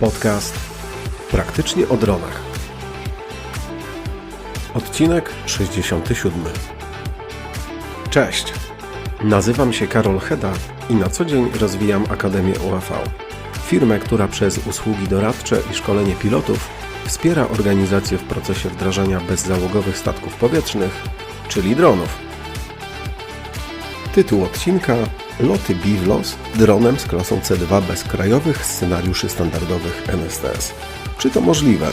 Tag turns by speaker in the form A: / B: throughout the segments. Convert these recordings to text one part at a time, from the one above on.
A: Podcast Praktycznie o dronach. Odcinek 67. Cześć. Nazywam się Karol Heda i na co dzień rozwijam Akademię UAV. Firmę, która przez usługi doradcze i szkolenie pilotów wspiera organizację w procesie wdrażania bezzałogowych statków powietrznych, czyli dronów. Tytuł odcinka Loty BIVLOS dronem z klasą C2 bez krajowych scenariuszy standardowych NSTS. Czy to możliwe?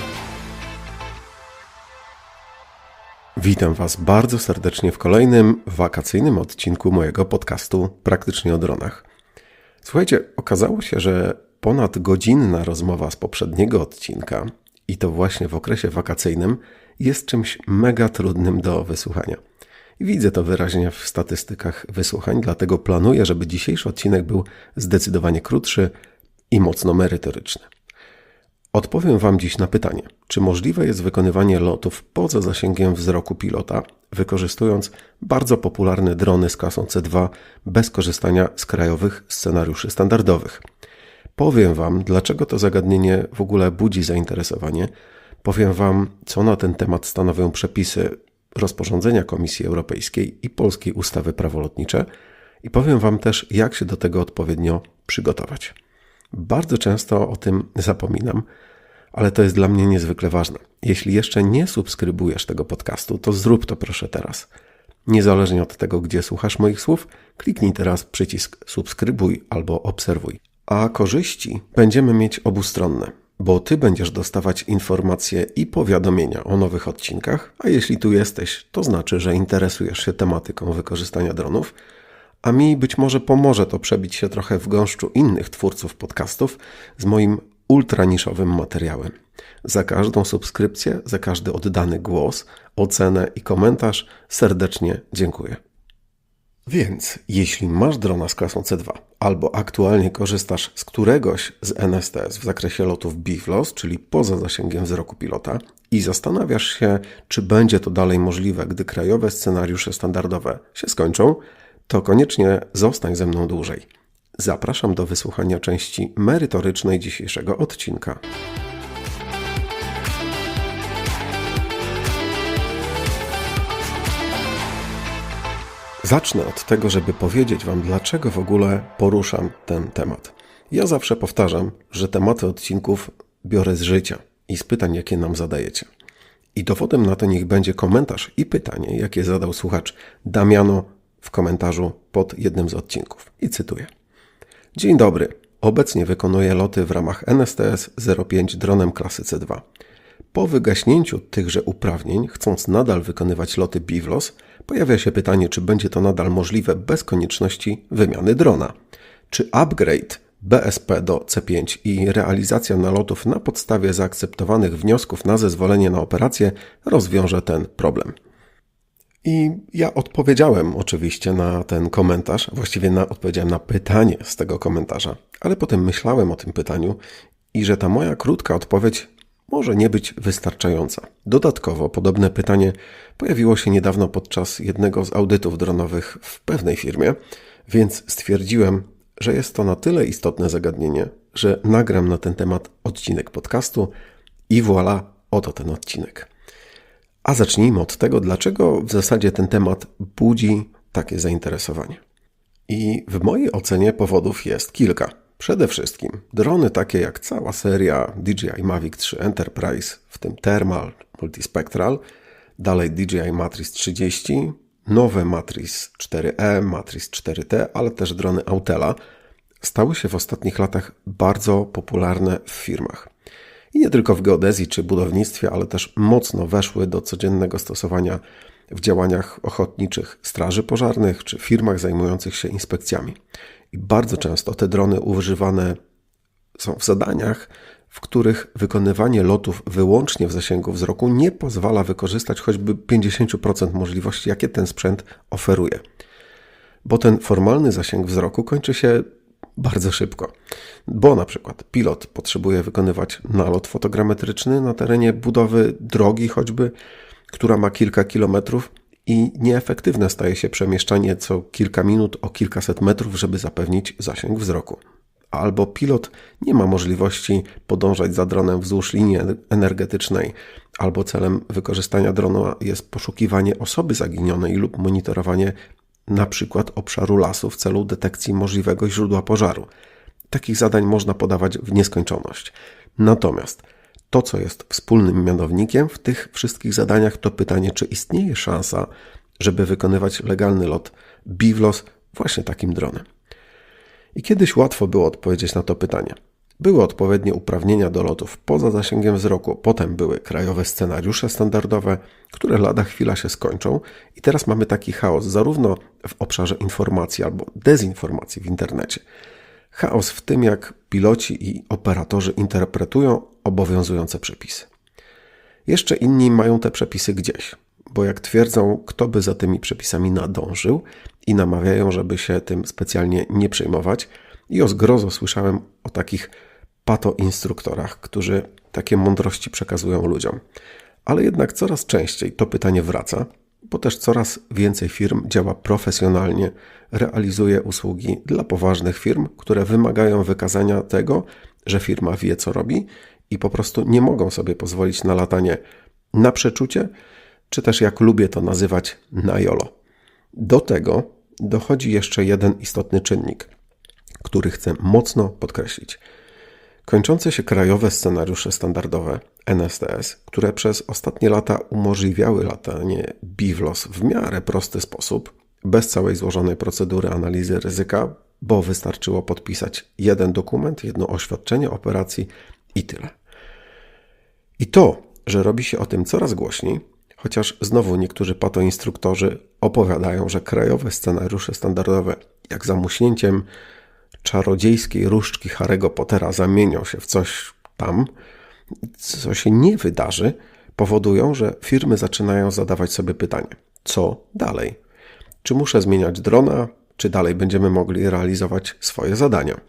A: Witam Was bardzo serdecznie w kolejnym wakacyjnym odcinku mojego podcastu Praktycznie o dronach. Słuchajcie, okazało się, że ponad godzinna rozmowa z poprzedniego odcinka, i to właśnie w okresie wakacyjnym, jest czymś mega trudnym do wysłuchania. Widzę to wyraźnie w statystykach wysłuchań, dlatego planuję, żeby dzisiejszy odcinek był zdecydowanie krótszy i mocno merytoryczny. Odpowiem Wam dziś na pytanie, czy możliwe jest wykonywanie lotów poza zasięgiem wzroku pilota, wykorzystując bardzo popularne drony z klasą C2 bez korzystania z krajowych scenariuszy standardowych. Powiem Wam, dlaczego to zagadnienie w ogóle budzi zainteresowanie. Powiem Wam, co na ten temat stanowią przepisy rozporządzenia Komisji Europejskiej i polskiej ustawy prawolotnicze i powiem Wam też, jak się do tego odpowiednio przygotować. Bardzo często o tym zapominam, ale to jest dla mnie niezwykle ważne. Jeśli jeszcze nie subskrybujesz tego podcastu, to zrób to proszę teraz. Niezależnie od tego, gdzie słuchasz moich słów, kliknij teraz przycisk subskrybuj albo obserwuj. A korzyści będziemy mieć obustronne bo Ty będziesz dostawać informacje i powiadomienia o nowych odcinkach, a jeśli tu jesteś, to znaczy, że interesujesz się tematyką wykorzystania dronów, a mi być może pomoże to przebić się trochę w gąszczu innych twórców podcastów z moim ultraniszowym materiałem. Za każdą subskrypcję, za każdy oddany głos, ocenę i komentarz serdecznie dziękuję. Więc jeśli masz drona z klasą C2 albo aktualnie korzystasz z któregoś z NSTS w zakresie lotów BIFLOS, czyli poza zasięgiem wzroku pilota i zastanawiasz się, czy będzie to dalej możliwe, gdy krajowe scenariusze standardowe się skończą, to koniecznie zostań ze mną dłużej. Zapraszam do wysłuchania części merytorycznej dzisiejszego odcinka. Zacznę od tego, żeby powiedzieć Wam, dlaczego w ogóle poruszam ten temat. Ja zawsze powtarzam, że tematy odcinków biorę z życia i z pytań, jakie nam zadajecie. I dowodem na to niech będzie komentarz i pytanie, jakie zadał słuchacz Damiano w komentarzu pod jednym z odcinków. I cytuję. Dzień dobry. Obecnie wykonuję loty w ramach NSTS 05 dronem klasy C2. Po wygaśnięciu tychże uprawnień, chcąc nadal wykonywać loty BIVLOS, pojawia się pytanie, czy będzie to nadal możliwe bez konieczności wymiany drona. Czy upgrade BSP do C5 i realizacja nalotów na podstawie zaakceptowanych wniosków na zezwolenie na operację rozwiąże ten problem. I ja odpowiedziałem oczywiście na ten komentarz, właściwie na, odpowiedziałem na pytanie z tego komentarza, ale potem myślałem o tym pytaniu i że ta moja krótka odpowiedź może nie być wystarczająca. Dodatkowo podobne pytanie pojawiło się niedawno podczas jednego z audytów dronowych w pewnej firmie, więc stwierdziłem, że jest to na tyle istotne zagadnienie, że nagram na ten temat odcinek podcastu i voilà, oto ten odcinek. A zacznijmy od tego, dlaczego w zasadzie ten temat budzi takie zainteresowanie. I w mojej ocenie powodów jest kilka. Przede wszystkim drony takie jak cała seria DJI Mavic 3 Enterprise, w tym Thermal Multispectral, dalej DJI Matrix 30, nowe Matrix 4E, Matrix 4T, ale też drony Autela, stały się w ostatnich latach bardzo popularne w firmach. I nie tylko w geodezji czy budownictwie, ale też mocno weszły do codziennego stosowania w działaniach ochotniczych straży pożarnych czy firmach zajmujących się inspekcjami. I bardzo często te drony używane są w zadaniach, w których wykonywanie lotów wyłącznie w zasięgu wzroku nie pozwala wykorzystać choćby 50% możliwości, jakie ten sprzęt oferuje. Bo ten formalny zasięg wzroku kończy się bardzo szybko. Bo na przykład pilot potrzebuje wykonywać nalot fotogrametryczny na terenie budowy drogi, choćby, która ma kilka kilometrów, i nieefektywne staje się przemieszczanie co kilka minut o kilkaset metrów, żeby zapewnić zasięg wzroku. albo pilot nie ma możliwości podążać za dronem wzdłuż linii energetycznej, albo celem wykorzystania drona jest poszukiwanie osoby zaginionej lub monitorowanie na przykład obszaru lasu w celu detekcji możliwego źródła pożaru. Takich zadań można podawać w nieskończoność. Natomiast to, co jest wspólnym mianownikiem w tych wszystkich zadaniach, to pytanie, czy istnieje szansa, żeby wykonywać legalny lot BIVLOS właśnie takim dronem. I kiedyś łatwo było odpowiedzieć na to pytanie. Były odpowiednie uprawnienia do lotów poza zasięgiem wzroku, potem były krajowe scenariusze standardowe, które lada chwila się skończą, i teraz mamy taki chaos zarówno w obszarze informacji albo dezinformacji w internecie. Chaos w tym, jak piloci i operatorzy interpretują obowiązujące przepisy. Jeszcze inni mają te przepisy gdzieś, bo jak twierdzą, kto by za tymi przepisami nadążył i namawiają, żeby się tym specjalnie nie przejmować. I o zgrozo słyszałem o takich pato-instruktorach, którzy takie mądrości przekazują ludziom. Ale jednak coraz częściej to pytanie wraca, bo też coraz więcej firm działa profesjonalnie, realizuje usługi dla poważnych firm, które wymagają wykazania tego, że firma wie, co robi i po prostu nie mogą sobie pozwolić na latanie na przeczucie, czy też jak lubię to nazywać, na jolo. Do tego dochodzi jeszcze jeden istotny czynnik, który chcę mocno podkreślić. Kończące się krajowe scenariusze standardowe NSTS, które przez ostatnie lata umożliwiały latanie BIVLOS w miarę prosty sposób, bez całej złożonej procedury analizy ryzyka, bo wystarczyło podpisać jeden dokument, jedno oświadczenie operacji i tyle. I to, że robi się o tym coraz głośniej, chociaż znowu niektórzy patoinstruktorzy opowiadają, że krajowe scenariusze standardowe, jak za muśnięciem czarodziejskiej różdżki Harry'ego Pottera zamienią się w coś tam, co się nie wydarzy, powodują, że firmy zaczynają zadawać sobie pytanie: co dalej? Czy muszę zmieniać drona, czy dalej będziemy mogli realizować swoje zadania?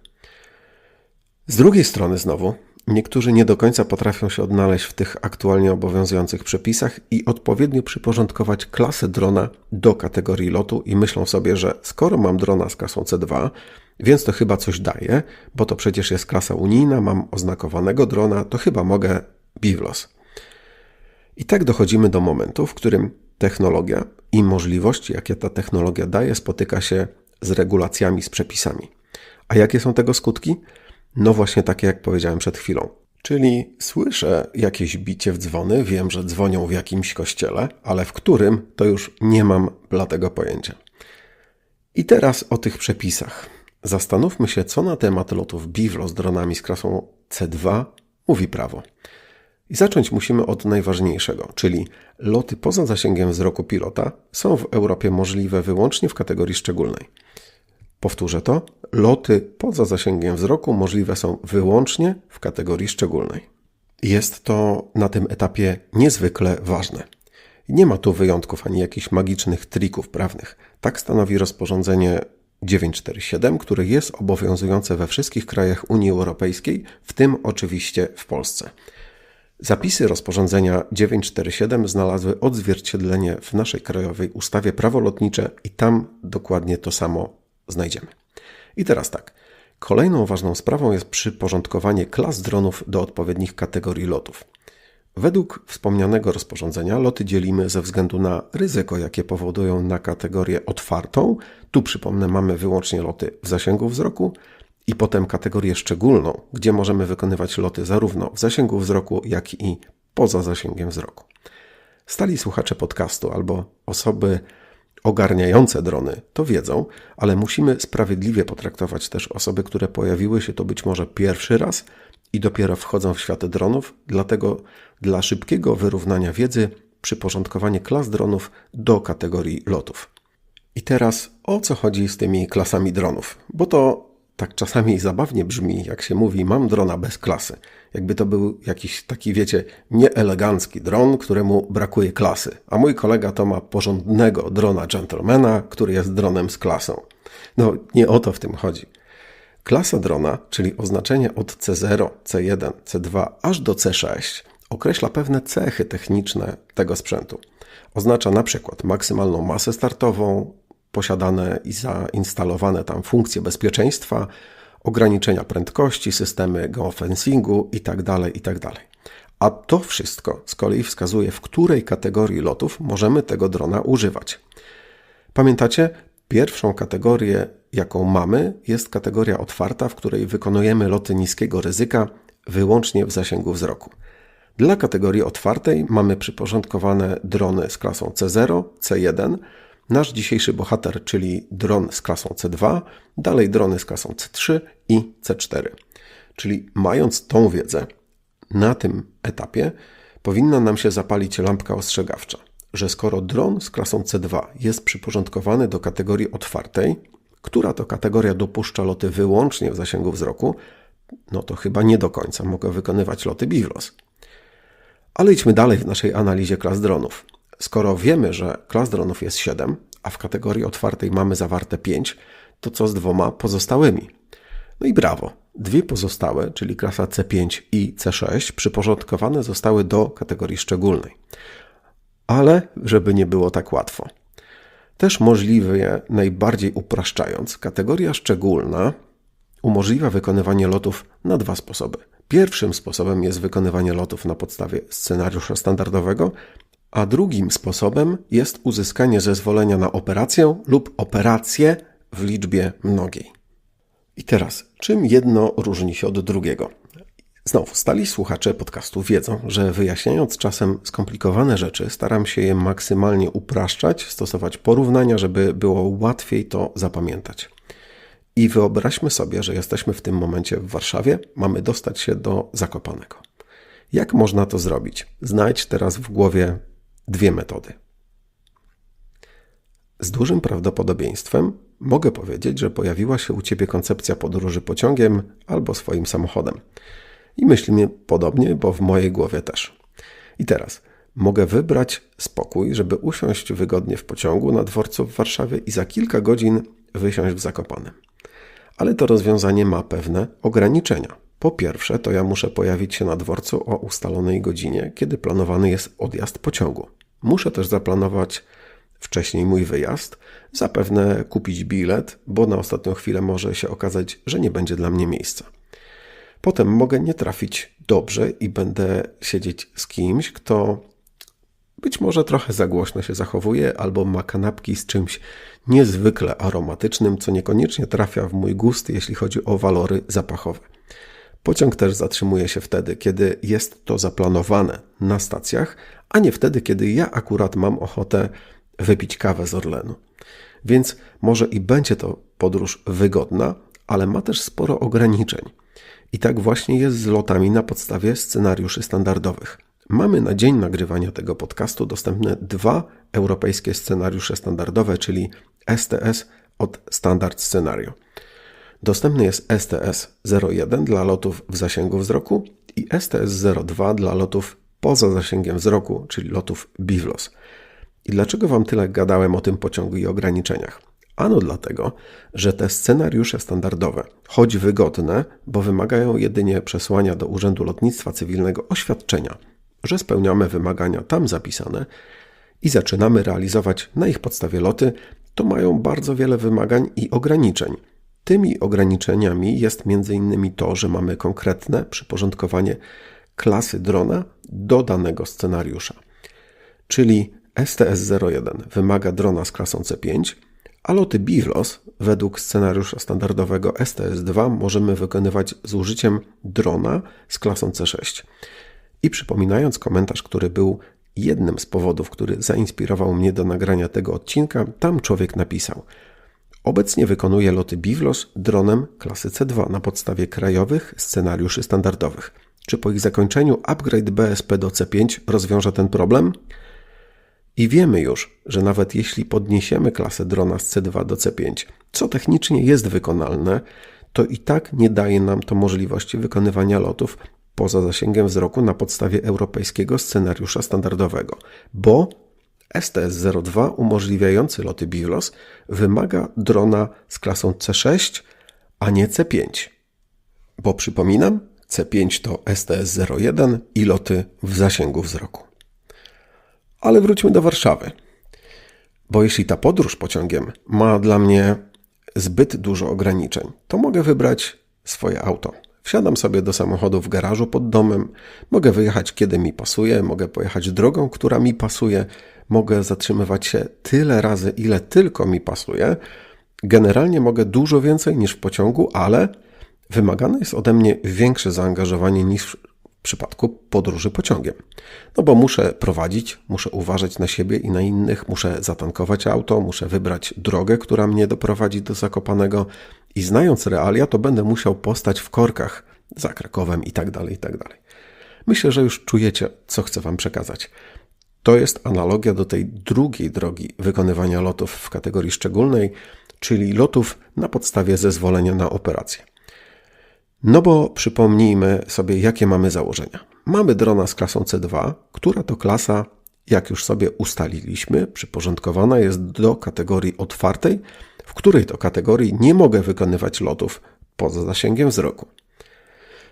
A: Z drugiej strony, znowu, niektórzy nie do końca potrafią się odnaleźć w tych aktualnie obowiązujących przepisach i odpowiednio przyporządkować klasę drona do kategorii lotu i myślą sobie, że skoro mam drona z klasą C2, więc to chyba coś daje, bo to przecież jest klasa unijna, mam oznakowanego drona, to chyba mogę BIVLOS. I tak dochodzimy do momentu, w którym technologia i możliwości, jakie ta technologia daje, spotyka się z regulacjami, z przepisami. A jakie są tego skutki? No właśnie takie, jak powiedziałem przed chwilą. Czyli słyszę jakieś bicie w dzwony, wiem, że dzwonią w jakimś kościele, ale w którym to już nie mam bladego pojęcia. I teraz o tych przepisach. Zastanówmy się, co na temat lotów BIWLO z dronami z klasą C2 mówi prawo. I zacząć musimy od najważniejszego, czyli loty poza zasięgiem wzroku pilota są w Europie możliwe wyłącznie w kategorii szczególnej. Powtórzę to: loty poza zasięgiem wzroku możliwe są wyłącznie w kategorii szczególnej. Jest to na tym etapie niezwykle ważne. Nie ma tu wyjątków ani jakichś magicznych trików prawnych. Tak stanowi rozporządzenie 947, które jest obowiązujące we wszystkich krajach Unii Europejskiej, w tym oczywiście w Polsce. Zapisy rozporządzenia 947 znalazły odzwierciedlenie w naszej krajowej ustawie prawo lotnicze i tam dokładnie to samo znajdziemy. I teraz tak. Kolejną ważną sprawą jest przyporządkowanie klas dronów do odpowiednich kategorii lotów. Według wspomnianego rozporządzenia loty dzielimy ze względu na ryzyko, jakie powodują na kategorię otwartą. Tu przypomnę, mamy wyłącznie loty w zasięgu wzroku i potem kategorię szczególną, gdzie możemy wykonywać loty zarówno w zasięgu wzroku, jak i poza zasięgiem wzroku. Stali słuchacze podcastu albo osoby ogarniające drony to wiedzą, ale musimy sprawiedliwie potraktować też osoby, które pojawiły się to być może pierwszy raz i dopiero wchodzą w świat dronów, dlatego dla szybkiego wyrównania wiedzy przyporządkowanie klas dronów do kategorii lotów. I teraz o co chodzi z tymi klasami dronów? Bo to tak czasami zabawnie brzmi, jak się mówi, mam drona bez klasy. Jakby to był jakiś taki, wiecie, nieelegancki dron, któremu brakuje klasy. A mój kolega to ma porządnego drona gentlemana, który jest dronem z klasą. No, nie o to w tym chodzi. Klasa drona, czyli oznaczenie od C0, C1, C2 aż do C6, określa pewne cechy techniczne tego sprzętu. Oznacza na przykład maksymalną masę startową, posiadane i zainstalowane tam funkcje bezpieczeństwa ograniczenia prędkości, systemy geofencingu itd., tak itd. Tak A to wszystko z kolei wskazuje, w której kategorii lotów możemy tego drona używać. Pamiętacie? Pierwszą kategorię, jaką mamy, jest kategoria otwarta, w której wykonujemy loty niskiego ryzyka wyłącznie w zasięgu wzroku. Dla kategorii otwartej mamy przyporządkowane drony z klasą C0, C1, nasz dzisiejszy bohater, czyli dron z klasą C2, dalej drony z klasą C3 i C4. Czyli mając tą wiedzę, na tym etapie powinna nam się zapalić lampka ostrzegawcza, że skoro dron z klasą C2 jest przyporządkowany do kategorii otwartej, która to kategoria dopuszcza loty wyłącznie w zasięgu wzroku, no to chyba nie do końca mogę wykonywać loty BIVLOS. Ale idźmy dalej w naszej analizie klas dronów. Skoro wiemy, że klas dronów jest 7, a w kategorii otwartej mamy zawarte 5, to co z dwoma pozostałymi? No i brawo. Dwie pozostałe, czyli klasa C5 i C6, przyporządkowane zostały do kategorii szczególnej. Ale żeby nie było tak łatwo. Też możliwe, najbardziej upraszczając, kategoria szczególna umożliwia wykonywanie lotów na dwa sposoby. Pierwszym sposobem jest wykonywanie lotów na podstawie scenariusza standardowego, a drugim sposobem jest uzyskanie zezwolenia na operację lub operację w liczbie mnogiej. I teraz, czym jedno różni się od drugiego? Znowu, stali słuchacze podcastu wiedzą, że wyjaśniając czasem skomplikowane rzeczy, staram się je maksymalnie upraszczać, stosować porównania, żeby było łatwiej to zapamiętać. I wyobraźmy sobie, że jesteśmy w tym momencie w Warszawie, mamy dostać się do Zakopanego. Jak można to zrobić? Znajdź teraz w głowie dwie metody. Z dużym prawdopodobieństwem mogę powiedzieć, że pojawiła się u Ciebie koncepcja podróży pociągiem albo swoim samochodem. I myślimy podobnie, bo w mojej głowie też. I teraz mogę wybrać spokój, żeby usiąść wygodnie w pociągu na dworcu w Warszawie i za kilka godzin wysiąść w Zakopanem. Ale to rozwiązanie ma pewne ograniczenia. Po pierwsze, to ja muszę pojawić się na dworcu o ustalonej godzinie, kiedy planowany jest odjazd pociągu. Muszę też zaplanować wcześniej mój wyjazd, zapewne kupić bilet, bo na ostatnią chwilę może się okazać, że nie będzie dla mnie miejsca. Potem mogę nie trafić dobrze i będę siedzieć z kimś, kto być może trochę za głośno się zachowuje, albo ma kanapki z czymś niezwykle aromatycznym, co niekoniecznie trafia w mój gust, jeśli chodzi o walory zapachowe. Pociąg też zatrzymuje się wtedy, kiedy jest to zaplanowane na stacjach, a nie wtedy, kiedy ja akurat mam ochotę wypić kawę z Orlenu. Więc może i będzie to podróż wygodna, ale ma też sporo ograniczeń. I tak właśnie jest z lotami na podstawie scenariuszy standardowych. Mamy na dzień nagrywania tego podcastu dostępne dwa europejskie scenariusze standardowe, czyli STS od Standard Scenario. Dostępny jest STS-01 dla lotów w zasięgu wzroku i STS-02 dla lotów poza zasięgiem wzroku, czyli lotów BIVLOS. I dlaczego Wam tyle gadałem o tym pociągu i ograniczeniach? Ano dlatego, że te scenariusze standardowe, choć wygodne, bo wymagają jedynie przesłania do Urzędu Lotnictwa Cywilnego oświadczenia, że spełniamy wymagania tam zapisane i zaczynamy realizować na ich podstawie loty, to mają bardzo wiele wymagań i ograniczeń. Tymi ograniczeniami jest m.in. to, że mamy konkretne przyporządkowanie klasy drona do danego scenariusza. Czyli STS-01 wymaga drona z klasą C5, a loty BIVLOS według scenariusza standardowego STS-2 możemy wykonywać z użyciem drona z klasą C6. I przypominając komentarz, który był jednym z powodów, który zainspirował mnie do nagrania tego odcinka, tam człowiek napisał: Obecnie wykonuję loty BIVLOS dronem klasy C2 na podstawie krajowych scenariuszy standardowych. Czy po ich zakończeniu upgrade BSP do C5 rozwiąże ten problem? I wiemy już, że nawet jeśli podniesiemy klasę drona z C2 do C5, co technicznie jest wykonalne, to i tak nie daje nam to możliwości wykonywania lotów poza zasięgiem wzroku na podstawie europejskiego scenariusza standardowego, bo STS-02 umożliwiający loty BIVLOS wymaga drona z klasą C6, a nie C5. Bo przypominam, C5 to STS-01 i loty w zasięgu wzroku. Ale wróćmy do Warszawy. Bo jeśli ta podróż pociągiem ma dla mnie zbyt dużo ograniczeń, to mogę wybrać swoje auto. Wsiadam sobie do samochodu w garażu pod domem, mogę wyjechać kiedy mi pasuje, mogę pojechać drogą, która mi pasuje, mogę zatrzymywać się tyle razy, ile tylko mi pasuje. Generalnie mogę dużo więcej niż w pociągu, ale wymagane jest ode mnie większe zaangażowanie niż w przypadku podróży pociągiem. No bo muszę prowadzić, muszę uważać na siebie i na innych, muszę zatankować auto, muszę wybrać drogę, która mnie doprowadzi do Zakopanego i znając realia, to będę musiał postać w korkach za Krakowem i tak dalej, i tak dalej. Myślę, że już czujecie, co chcę Wam przekazać. To jest analogia do tej drugiej drogi wykonywania lotów w kategorii szczególnej, czyli lotów na podstawie zezwolenia na operację. No bo przypomnijmy sobie, jakie mamy założenia. Mamy drona z klasą C2, która to klasa, jak już sobie ustaliliśmy, przyporządkowana jest do kategorii otwartej, w której to kategorii nie mogę wykonywać lotów poza zasięgiem wzroku.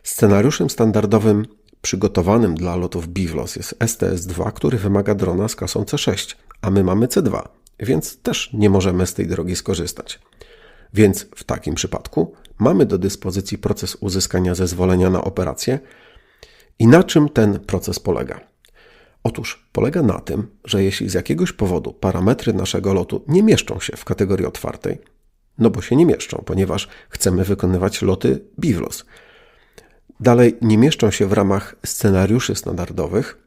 A: Scenariuszem standardowym przygotowanym dla lotów BIVLOS jest STS-2, który wymaga drona z klasą C6, a my mamy C2, więc też nie możemy z tej drogi skorzystać. Więc w takim przypadku mamy do dyspozycji proces uzyskania zezwolenia na operację. I na czym ten proces polega? Otóż polega na tym, że jeśli z jakiegoś powodu parametry naszego lotu nie mieszczą się w kategorii otwartej, no bo się nie mieszczą, ponieważ chcemy wykonywać loty BIVLOS. Dalej nie mieszczą się w ramach scenariuszy standardowych,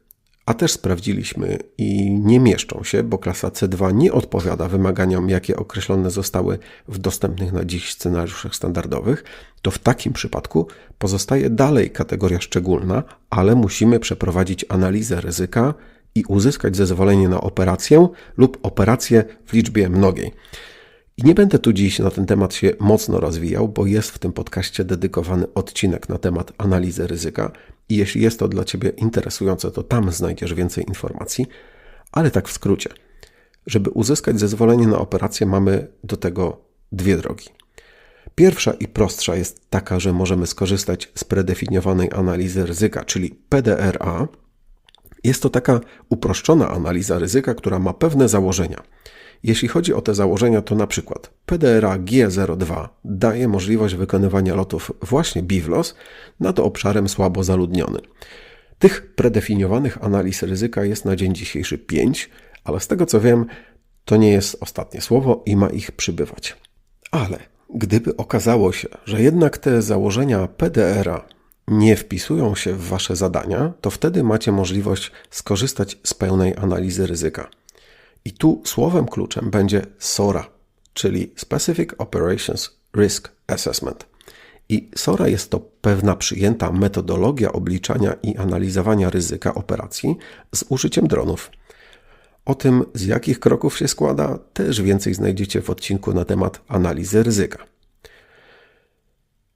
A: a też sprawdziliśmy i nie mieszczą się, bo klasa C2 nie odpowiada wymaganiom, jakie określone zostały w dostępnych na dziś scenariuszach standardowych, to w takim przypadku pozostaje dalej kategoria szczególna, ale musimy przeprowadzić analizę ryzyka i uzyskać zezwolenie na operację lub operację w liczbie mnogiej. I nie będę tu dziś na ten temat się mocno rozwijał, bo jest w tym podcaście dedykowany odcinek na temat analizy ryzyka. I jeśli jest to dla Ciebie interesujące, to tam znajdziesz więcej informacji. Ale tak w skrócie. Żeby uzyskać zezwolenie na operację, mamy do tego dwie drogi. Pierwsza i prostsza jest taka, że możemy skorzystać z predefiniowanej analizy ryzyka, czyli PDRA. Jest to taka uproszczona analiza ryzyka, która ma pewne założenia. Jeśli chodzi o te założenia, to na przykład PDRA G02 daje możliwość wykonywania lotów właśnie BIVLOS nad obszarem słabo zaludniony. Tych predefiniowanych analiz ryzyka jest na dzień dzisiejszy 5, ale z tego co wiem, to nie jest ostatnie słowo i ma ich przybywać. Ale gdyby okazało się, że jednak te założenia PDRA nie wpisują się w Wasze zadania, to wtedy macie możliwość skorzystać z pełnej analizy ryzyka. I tu słowem kluczem będzie SORA, czyli Specific Operations Risk Assessment. I SORA jest to pewna przyjęta metodologia obliczania i analizowania ryzyka operacji z użyciem dronów. O tym, z jakich kroków się składa, też więcej znajdziecie w odcinku na temat analizy ryzyka.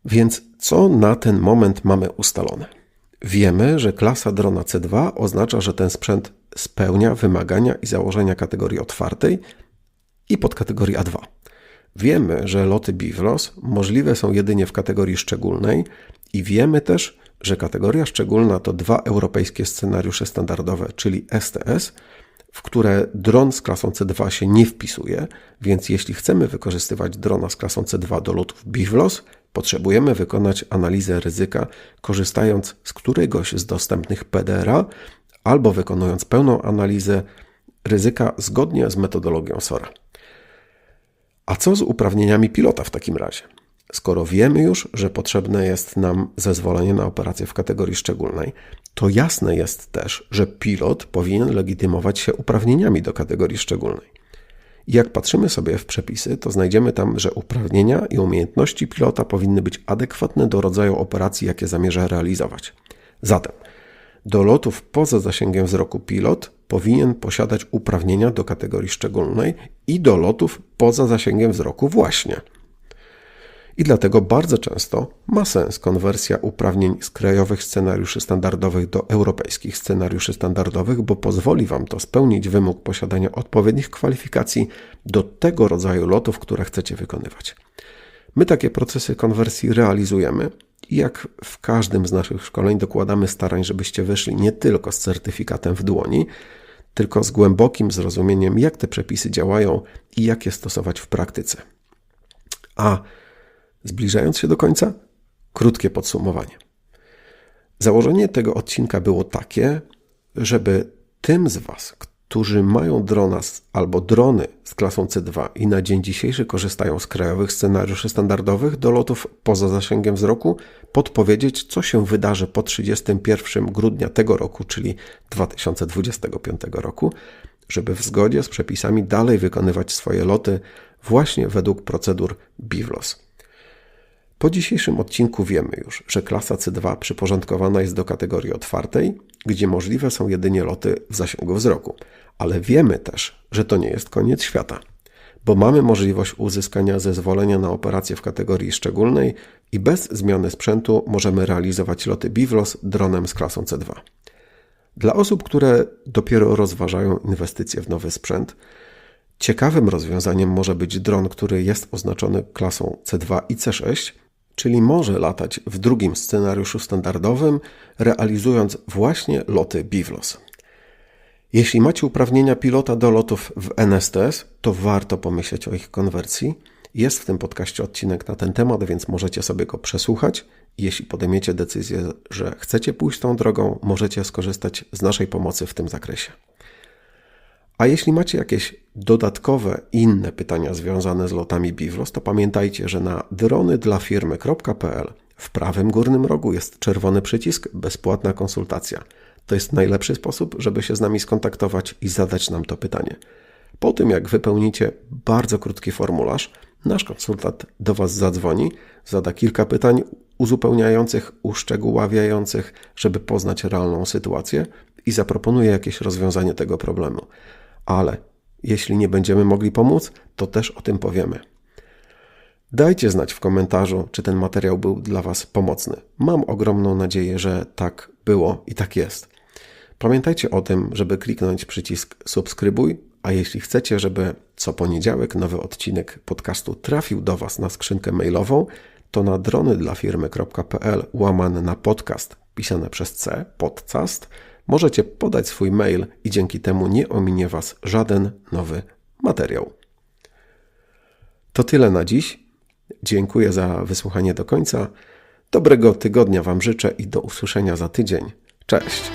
A: Więc co na ten moment mamy ustalone? Wiemy, że klasa drona C2 oznacza, że ten sprzęt spełnia wymagania i założenia kategorii otwartej i podkategorii A2. Wiemy, że loty BIVLOS możliwe są jedynie w kategorii szczególnej i wiemy też, że kategoria szczególna to dwa europejskie scenariusze standardowe, czyli STS, w które dron z klasą C2 się nie wpisuje, więc jeśli chcemy wykorzystywać drona z klasą C2 do lotów BIVLOS, potrzebujemy wykonać analizę ryzyka, korzystając z któregoś z dostępnych PDRA albo wykonując pełną analizę ryzyka zgodnie z metodologią SORA. A co z uprawnieniami pilota w takim razie? Skoro wiemy już, że potrzebne jest nam zezwolenie na operację w kategorii szczególnej, to jasne jest też, że pilot powinien legitymować się uprawnieniami do kategorii szczególnej. Jak patrzymy sobie w przepisy, to znajdziemy tam, że uprawnienia i umiejętności pilota powinny być adekwatne do rodzaju operacji, jakie zamierza realizować. Zatem do lotów poza zasięgiem wzroku pilot powinien posiadać uprawnienia do kategorii szczególnej i do lotów poza zasięgiem wzroku właśnie. I dlatego bardzo często ma sens konwersja uprawnień z krajowych scenariuszy standardowych do europejskich scenariuszy standardowych, bo pozwoli Wam to spełnić wymóg posiadania odpowiednich kwalifikacji do tego rodzaju lotów, które chcecie wykonywać. My takie procesy konwersji realizujemy jak w każdym z naszych szkoleń dokładamy starań, żebyście wyszli nie tylko z certyfikatem w dłoni, tylko z głębokim zrozumieniem, jak te przepisy działają i jak je stosować w praktyce. A zbliżając się do końca, Krótkie podsumowanie. Założenie tego odcinka było takie, żeby tym z Was, którzy mają drona albo drony z klasą C2 i na dzień dzisiejszy korzystają z krajowych scenariuszy standardowych do lotów poza zasięgiem wzroku, podpowiedzieć, co się wydarzy po 31 grudnia tego roku, czyli 2025 roku, żeby w zgodzie z przepisami dalej wykonywać swoje loty właśnie według procedur BIVLOS. Po dzisiejszym odcinku wiemy już, że klasa C2 przyporządkowana jest do kategorii otwartej, gdzie możliwe są jedynie loty w zasięgu wzroku, ale wiemy też, że to nie jest koniec świata, bo mamy możliwość uzyskania zezwolenia na operację w kategorii szczególnej i bez zmiany sprzętu możemy realizować loty BIVLOS dronem z klasą C2. Dla osób, które dopiero rozważają inwestycje w nowy sprzęt, ciekawym rozwiązaniem może być dron, który jest oznaczony klasą C2 i C6, czyli może latać w drugim scenariuszu standardowym, realizując właśnie loty BIVLOS. Jeśli macie uprawnienia pilota do lotów w NSTS, to warto pomyśleć o ich konwersji. Jest w tym podcaście odcinek na ten temat, więc możecie sobie go przesłuchać. Jeśli podejmiecie decyzję, że chcecie pójść tą drogą, możecie skorzystać z naszej pomocy w tym zakresie. A jeśli macie jakieś dodatkowe, inne pytania związane z lotami BIVLOS, to pamiętajcie, że na drony dla firmy.pl w prawym górnym rogu jest czerwony przycisk bezpłatna konsultacja. To jest najlepszy sposób, żeby się z nami skontaktować i zadać nam to pytanie. Po tym, jak wypełnicie bardzo krótki formularz, nasz konsultant do Was zadzwoni, zada kilka pytań uzupełniających, uszczegóławiających, żeby poznać realną sytuację i zaproponuje jakieś rozwiązanie tego problemu ale jeśli nie będziemy mogli pomóc, to też o tym powiemy. Dajcie znać w komentarzu, czy ten materiał był dla Was pomocny. Mam ogromną nadzieję, że tak było i tak jest. Pamiętajcie o tym, żeby kliknąć przycisk subskrybuj, a jeśli chcecie, żeby co poniedziałek nowy odcinek podcastu trafił do Was na skrzynkę mailową, to na drony dla firmy.pl na podcast pisane przez C, podcast, możecie podać swój mail i dzięki temu nie ominie Was żaden nowy materiał. To tyle na dziś. Dziękuję za wysłuchanie do końca. Dobrego tygodnia Wam życzę i do usłyszenia za tydzień. Cześć!